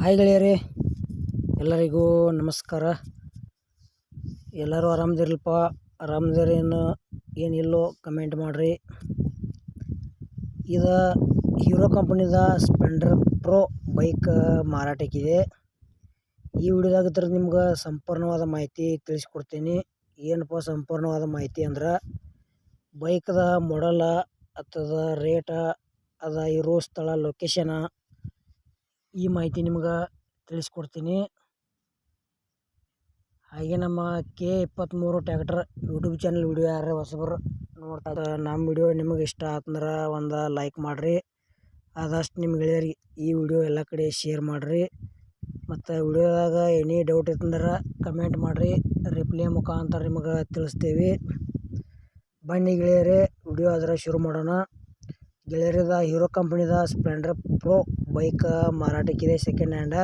Hi ಗೆಳೆಯರೇ, ಎಲ್ಲರಿಗೂ ನಮಸ್ಕಾರ. ಎಲ್ಲರೂ ಆರಾಮದಿರಲ್ಪ? ಆರಾಮದಿರೇನು ಏನಿಲ್ಲೋ ಕಮೆಂಟ್ ಮಾಡಿರಿ. ಇದು ಹೀರೋ ಕಂಪ್ನಿದ ಸ್ಪೆಂಡರ್ ಪ್ರೋ ಬೈಕ್ ಮಾರಾಟಕ್ಕಿದೆ. ಈ ವಿಡಿಯೋದಾಗ ನಿಮ್ಗೆ ಸಂಪೂರ್ಣವಾದ ಮಾಹಿತಿ ತಿಳಿಸ್ಕೊಡ್ತೀನಿ. ಏನಪ್ಪ ಸಂಪೂರ್ಣವಾದ ಮಾಹಿತಿ ಅಂದ್ರೆ ಬೈಕ್ದ ಮಾಡಲ ಅಥವಾ ರೇಟ ಅದ ಇರೋ ಸ್ಥಳ ಲೊಕೇಶನ ಈ ಮಾಹಿತಿ ನಿಮ್ಗೆ ತಿಳಿಸ್ಕೊಡ್ತೀನಿ. ಹಾಗೆ ನಮ್ಮ ಕೆ ಇಪ್ಪತ್ತ್ಮೂರು ಟ್ಯಾಕ್ಟರ್ ಯೂಟ್ಯೂಬ್ ಚಾನಲ್ ವಿಡಿಯೋ ಯಾರು ಹೊಸಬರು ನೋಡ್ತಾ ನಮ್ಮ ವಿಡಿಯೋ ನಿಮಗೆ ಇಷ್ಟ ಆತಂದ್ರೆ ಒಂದು ಲೈಕ್ ಮಾಡಿರಿ. ಆದಷ್ಟು ನಿಮ್ಮ ಗೆಳೆಯರಿಗೆ ಈ ವಿಡಿಯೋ ಎಲ್ಲ ಕಡೆ ಶೇರ್ ಮಾಡಿರಿ. ಮತ್ತು ವಿಡಿಯೋದಾಗ ಎನಿ ಡೌಟ್ ಇತ್ತಂದ್ರೆ ಕಮೆಂಟ್ ಮಾಡಿರಿ. ರಿಪ್ಲೈ ಮುಖಾಂತರ ನಿಮಗೆ ತಿಳಿಸ್ತೀವಿ. ಬನ್ನಿ ಗೆಳೆಯರೇ, ವಿಡಿಯೋ ಅದರ ಶುರು ಮಾಡೋಣ. ಗೆಳೆಯರಿದ ಹೀರೋ ಕಂಪ್ನಿದ ಸ್ಪ್ಲೆಂಡರ್ ಪ್ರೋ ಬೈಕ್ ಮಾರಾಟಕ್ಕಿದೆ ಸೆಕೆಂಡ್ ಹ್ಯಾಂಡ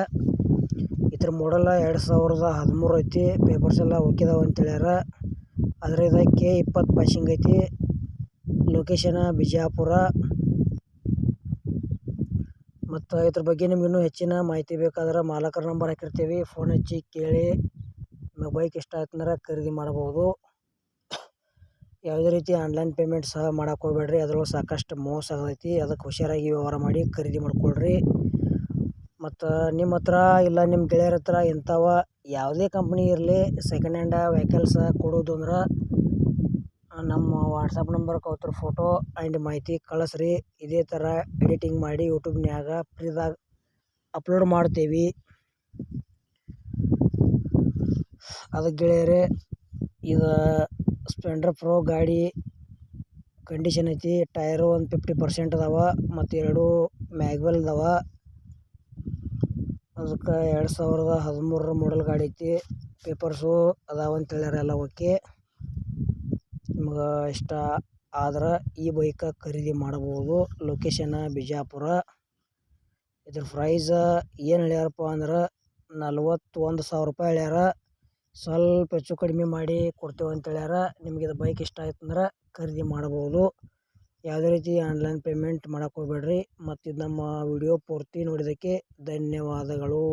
ಇದ್ರ ಮಾಡಲ್ಲ ಎರಡು ಸಾವಿರದ ಹದಿಮೂರು ಐತಿ. ಪೇಪರ್ಸ್ ಎಲ್ಲ ಹೋಗಿದಾವೆ ಅಂತ ಹೇಳ್ಯಾರ. ಇದಕ್ಕೆ ಇಪ್ಪತ್ತು ಪಾಸಿಂಗ್ ಐತಿ. ಲೊಕೇಶನ ಬಿಜಾಪುರ. ಮತ್ತು ಇದ್ರ ಬಗ್ಗೆ ನಿಮ್ಗೆ ಇನ್ನೂ ಹೆಚ್ಚಿನ ಮಾಹಿತಿ ಬೇಕಾದ್ರೆ ಮಾಲಕರ ನಂಬರ್ ಹಾಕಿರ್ತೀವಿ. ಫೋನ್ ಹಚ್ಚಿ ಕೇಳಿ. ನಿಮಗೆ ಬೈಕ್ ಇಷ್ಟ ಆಯ್ತಂದ್ರೆ ಖರೀದಿ ಮಾಡ್ಬೋದು ಯಾವುದೇ ರೀತಿ ಆನ್ಲೈನ್ ಪೇಮೆಂಟ್ ಸಹ ಮಾಡಕ್ಕೆ ಹೋಗ್ಬೇಡ್ರಿ. ಅದ್ರೊಳಗೆ ಸಾಕಷ್ಟು ಮೋಸ ಆಗೈತಿ ಅದಕ್ಕೆ ಹುಷಾರಾಗಿ ವ್ಯವಹಾರ ಮಾಡಿ ಖರೀದಿ ಮಾಡಿಕೊಳ್ರಿ. ಮತ್ತು ನಿಮ್ಮ ಹತ್ರ ಇಲ್ಲ ನಿಮ್ಮ ಗೆಳೆಯರ ಹತ್ರ ಇಂಥವ ಯಾವುದೇ ಕಂಪ್ನಿ ಇರಲಿ ಸೆಕೆಂಡ್ ಹ್ಯಾಂಡ ವೆಹಿಕಲ್ಸ ಕೊಡೋದು ಅಂದ್ರೆ, ನಮ್ಮ ವಾಟ್ಸಪ್ ನಂಬರ್ಗೆ ಅವ್ರ ಫೋಟೋ ಆ್ಯಂಡ್ ಮಾಹಿತಿ ಕಳಿಸ್ರಿ. ಇದೇ ಥರ ಎಡಿಟಿಂಗ್ ಮಾಡಿ ಯೂಟ್ಯೂಬ್ನ್ಯಾಗ ಫ್ರೀದಾಗ ಅಪ್ಲೋಡ್ ಮಾಡ್ತೀವಿ. ಅದಕ್ಕೆ ಗೆಳೆಯರೇ, ಇದು ಸ್ಪ್ಲೆಂಡರ್ ಪ್ರೋ ಗಾಡಿ ಕಂಡೀಷನ್ ಐತಿ ಟೈರು ಒಂದು ಫಿಫ್ಟಿ ಪರ್ಸೆಂಟ್ ಅದಾವ, ಮತ್ತು ಎರಡು ಮ್ಯಾಗ್ವೆಲ್ ಅದಾವ. ಅದಕ್ಕೆ ಎರಡು ಸಾವಿರದ ಹದಿಮೂರರ ಮಾಡಲ್ ಗಾಡಿ ಐತಿ. ಪೇಪರ್ಸು ಅದಾವ ಅಂತ ಹೇಳ್ಯಾರ ಎಲ್ಲ ಓಕೆ. ನಿಮ್ಗೆ ಇಷ್ಟ ಆದ್ರೆ ಈ ಬೈಕ ಖರೀದಿ ಮಾಡಬಹುದು. ಲೊಕೇಶನ್ ಬಿಜಾಪುರ. ಇದ್ರ ಪ್ರೈಸ್ ಏನು ಹೇಳ್ಯಾರಪ್ಪ ಅಂದ್ರೆ ನಲ್ವತ್ತೊಂದು ಸಾವಿರ ರೂಪಾಯಿ ಹೇಳ್ಯಾರ. ಸ್ವಲ್ಪ ಹೆಚ್ಚು ಕಡಿಮೆ ಮಾಡಿ ಕೊಡ್ತೇವೆ ಅಂತ ಹೇಳ್ಯಾರ ನಿಮ್ಗೆ ಇದು ಬೈಕ್ ಇಷ್ಟ ಆಯ್ತು ಅಂದ್ರೆ ಖರೀದಿ ಮಾಡ್ಬೋದು ಯಾವುದೇ ರೀತಿ ಆನ್ಲೈನ್ ಪೇಮೆಂಟ್ ಮಾಡಕ್ಕೆ ಹೋಗ್ಬೇಡ್ರಿ. ಮತ್ತು ಇದು ನಮ್ಮ ವಿಡಿಯೋ ಪೂರ್ತಿ ನೋಡಿದ್ದಕ್ಕೆ ಧನ್ಯವಾದಗಳು.